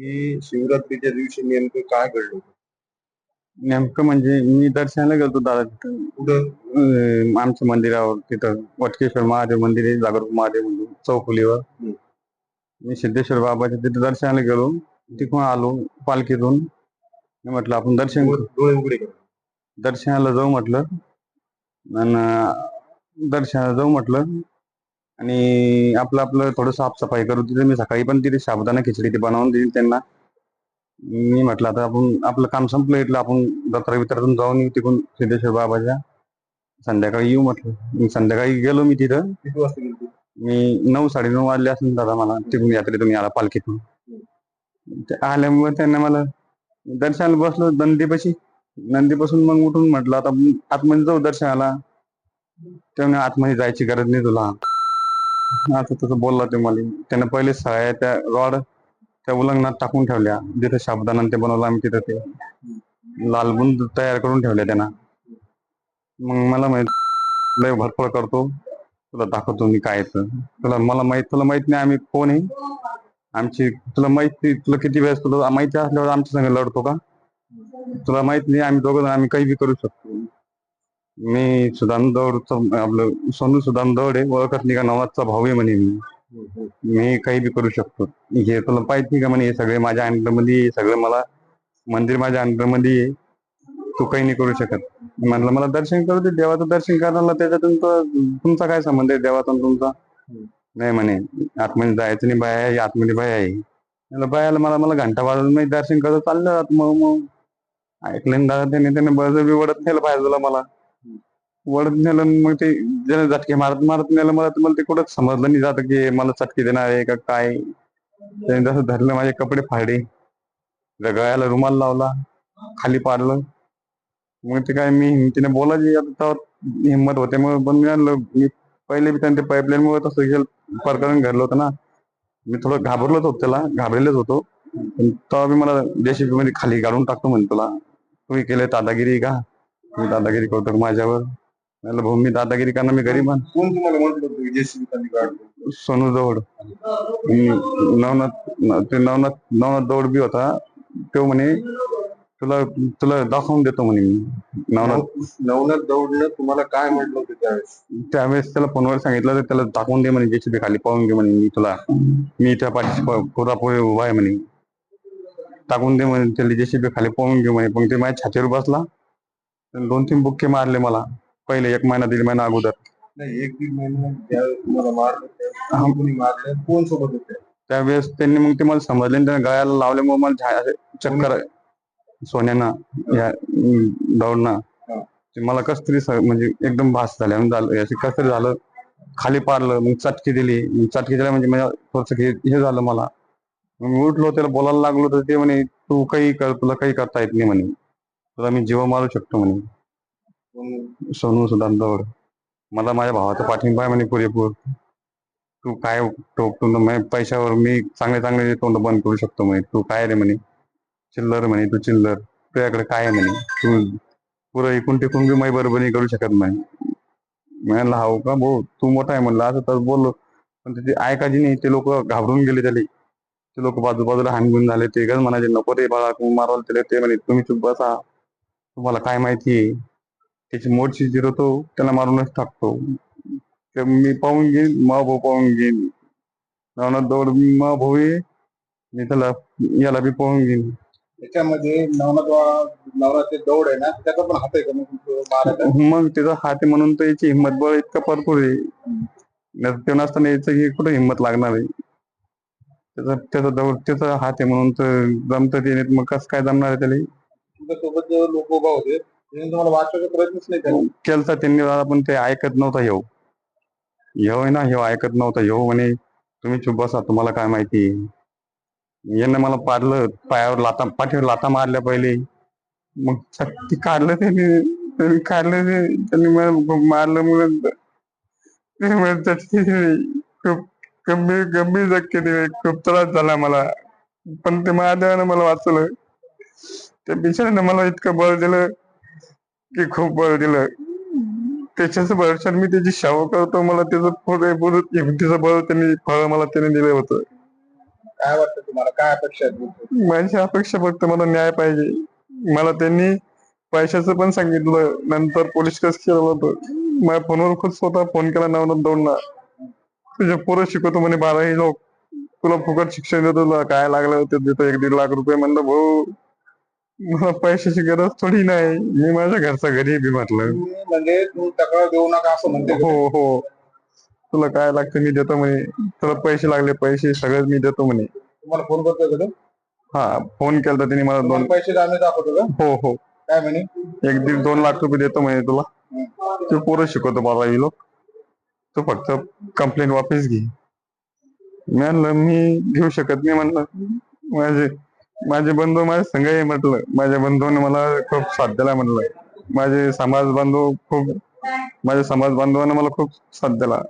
की शिवरात्रीच्या दिवशी नेमकं काय घडलं होतं? नेमकं म्हणजे मी दर्शनाला गेलो दादा तिथं. कुठं? अं, आमच्या मंदिरावर तिथं. वटकेश्वर महादेव मंदिर आहे जागरूक महादेव मंदिर चौफुलीवर हम्म. मी सिद्धेश्वर बाबाच्या तिथे दर्शनाला गेलो. तिथून आलो पालखीतून. मी म्हटलं आपण दर्शन करू. डोळे उघडे करा. दर्शनाला जाऊ म्हटलं. आणि दर्शनाला जाऊ म्हटलं. आणि आपलं आपलं थोडं साफसफाई करू तिथे. मी सकाळी पण तिथे साबुदाणा खिचडी ते बनवून दिली त्यांना. मी म्हटलं आता आपण आपलं काम संपलं इथलं. आपण जत्रा वित्रातून जाऊन येऊ तिकडून सिद्धेश्वर बाबाच्या. संध्याकाळी येऊ म्हटलं. मी संध्याकाळी गेलो मी तिथं. किती वाजता गेली मी नऊ साडेनऊ वाजले असेल दादा मला. तिकडून यात्रेतून याला पालखीतून. ते आल्यामुळे त्यांना मला दर्शनाला बसलो नंदीपाशी. नंदीपासून मग उठून म्हटलं आता आपण आतमध्ये जाऊ दर्शनाला. त्यामुळे आतमध्ये जायची गरज नाही तुला. आता तसं बोलला ते मला. त्यानं पहिले सहाय्या त्या रॉड त्या उलंगणात टाकून ठेवल्या. जिथे साबुदाणा ते बनवलं आम्ही तिथं ते. लालबुंद तयार करून ठेवल्या त्यांना. मग मला माहीत लय भरपूर करतो. तुला दाखवतो मी काय येतं. तुला मला माहीत तुला माहीत नाही आम्ही कोण आहे? आमची तुला माहिती तुला किती वेळेस तुला माहिती असल्यावर आमच्या संग लढतो का? तुला माहीत नाही आम्ही दोघं जण आम्ही काही बी करू शकतो. मी सुदान दौडचं आपलं सोनू सुदान दौड आहे ओळखत नाही का? नवाजचा भाऊ आहे म्हणे मी. मी काही बी करू शकतो. हे तुला पाहिजे का म्हणे? हे सगळे माझ्या अंडरमध्ये आहे, सगळं मला मंदिर माझ्या अंडरमध्ये आहे. तू काही नाही करू शकत. म्हणलं मला दर्शन करू दे देवाचं दर्शन करायला त्याच्यातून तुमचा काय संबंध आहे? देवाचा तुमचा? नाही म्हणे आतमध्ये जायचं नाही बाया आहे आतमध्ये बाया आहे. म्हणलं बायाला मला मला घंटा वाजून दर्शन करत चाललं जात मग मग. ऐकलं ना दादा त्याने त्याने बळजबरी वडत नाही पाहिजे मला. वडत नेलं मग ते ज्याने झटके मारत मारत नेलं मला तर मला ते कुठंच समजलं नाही जात की मला चटके देणार आहे का काय. त्याने जसं धरलं माझे कपडे फाडे गळ्याला रुमाल लावला खाली पाडलं. मग ते काय मी हिमतीने बोलायची आता तेव्हा हिंमत होते मग पण मी आणलं. मी पहिले बी त्यांच्या पाईपलाईन मुळे तसं गेलं प्रकरण घडलं होतं ना. मी थोडं घाबरलोच होतो त्याला घाबरलेच होतो. पण तेव्हा बी मला जेसीबी मध्ये खाली काढून टाकतो म्हणतो तुला. तुम्ही केले दादागिरी का? तुम्ही दादागिरी करतो माझ्यावर? म्हणलं भाऊ मी दादागिरी करणार मी गरीब आहे. कोण तुम्हाला म्हटलं होतं की जेसीबी खाली काढतो सोनू दौड. आणि नवनाथ ते नवनाथ नवनाथ दौड बी होता. तो म्हणे तुला तुला दाखवून देतो म्हणे मी. नवनाथ. नवनाथ दौडनं तुम्हाला काय म्हटलं होतं त्यावेळेस? त्यावेळेस त्याला फोनवर सांगितलं तर त्याला दाखवून दे म्हणे जेसीबी खाली पाहून घे म्हणे मी तुला. मी त्या पाठीशी प- पुरापुरी उभा आहे म्हणे. टाकून दे म्हणे त्याला जेसीबी खाली पाहून घे म्हणे. पण ते माझ्या छातीवर बसला. दोन तीन बुक्के मारले मला. पहिले एक महिना दीड महिना अगोदर. नाही एक दीड महिना त्यावेळेस तुम्हाला मारलं त्यावेळेस कोणी मारलं कोण सोबत होते त्यावेळेस त्यांनी मग ते मला समजले आणि त्याने गळ्याला लावल्यामुळे मला झा- असे चक्कर सोन्यानं या दौडना. हा. ते मला कस तरी स- म्हणजे एकदम भास झाल्या झालं असे कस तरी झालं खाली पाडलं मग चटकी दिली. मग चटकी दिल्या म्हणजे मला थोडस हे झालं मला. मग मी उठलो त्याला बोलायला लागलो तर ते म्हणे तू काही कर तुला काही करता येत नाही म्हणे. तुला मी जीव मारू शकतो म्हणे. सोनू सुदान दौड मला माझ्या भावाचा पाठिंबा आहे म्हणे पुरेपूर. तू काय म्हणे पैशावर मी चांगले चांगले तोंड बंद करू शकतो म्हणे. तू काय रे म्हणे? चिल्लर म्हणे तू चिल्लर. तुझ्याकडे काय आहे म्हणे? तू पुरं इकून टिकून बी माही बरोबरी करू शकत नाही. म्हणलं हाव का भाऊ? तू मोठा आहे म्हणलं असं तर बोललो पण ते ऐकायची नाही ते लोक घाबरून गेले त्याला. ते लोक बाजू बाजूला हानगुन झाले. ते गज म्हणाले नको रे बाळा तू मारवाल त्याला ते म्हणे. तुम्ही चुप बसा. तुम्हाला काय माहिती आहे? त्याची मोडशी जिरवतो त्याला मारूनच टाकतो. ते मी पाहून घेईन मा भाऊ पाहून घेईन. नवनाथ दौड मा भाऊ आहे मी त्याला याला बी पाहून घेईन. त्याच्यामध्ये नवनाथ नवनाथ दौड आहे ना त्याचा पण हात आहे का मग त्याचा हात आहे म्हणून तर याची हिंमत बळ इतका भरपूर आहे. ते नसताना याचं ही कुठं हिंमत लागणार आहे? त्याचा त्याचा दौड त्याचा हात आहे म्हणून तर जमत ते मग कसं काय जमणार आहे त्याला? तुमच्यासोबत जे लोक उभा होते तुम्हाला वाचवायचा प्रयत्नच नाही केला. केलता त्यांनी दादा पण ते ऐकत नव्हता येऊ. येऊ आहे ना हे ऐकत नव्हता येऊ म्हणे तुम्ही चुप बसा तुम्हाला काय माहिती? यानं मला पाडलं पायावर लाता पाठीवर लाता मारल्या पहिले. मग ती काढलं त्यांनी काढलं ते त्यांनी मला मारलं म्हणून. ते खूप गंभीर गंभीर धक्के दिले खूप त्रास झाला मला. पण ते महादेवानं मला वाचवलं. त्या बिचाऱ्यानं मला इतकं बळ दिलं. की खूप बळ दिलं त्याच्याच भरशात मी त्याची सेवा करतो मला त्याचं पुरे हिमतीचं बळ त्यांनी फळ मला त्याने दिलं होतं. काय वाटतं तुम्हाला? काय अपेक्षा आहेत? माझी अपेक्षा फक्त मला न्याय पाहिजे. मला त्यांनी पैशाचं पण सांगितलं नंतर पोलीस केस केलं होतं. माझ्या फोनवर खुद स्वतः फोन केला नवनाथ दौडला तुझे पोरं शिकवतो म्हणे बाराही लोक. तुला फुकट शिक्षण देतो तुला काय लागलं ते देतो एक दीड लाख रुपये म्हणलं भाऊ मला पैशाची गरज थोडी नाही. मी माझ्या घरचा घरी बी म्हटलं. तुम्ही म्हणजे तू तक्रार देऊ नका असं म्हणते? हो हो. तुला काय लागतं मी देतो म्हणे. तुला पैसे लागले पैसे सगळं मी देतो म्हणे. तुम्हाला फोन करतोय का तो? हा फोन केला त्यांनी मला दोन. तुम्हाला पैसे आम्ही दाखवतो का? हो हो. काय म्हणे? एक दीड दोन लाख रुपये देतो म्हणे तुला. ते पोरं शिकवतो बारावी लोक. तू फक्त कंप्लेंट वापस घे. मी म्हणलं मी घेऊ शकत नाही म्हणलं. माझे माझे बंधू माझ्या संघ आहे म्हटलं माझ्या बंधूने मला खूप साथ दिला म्हटलं माझे समाज बांधव खूप माझ्या समाज बांधवांना मला खूप साथ दिला.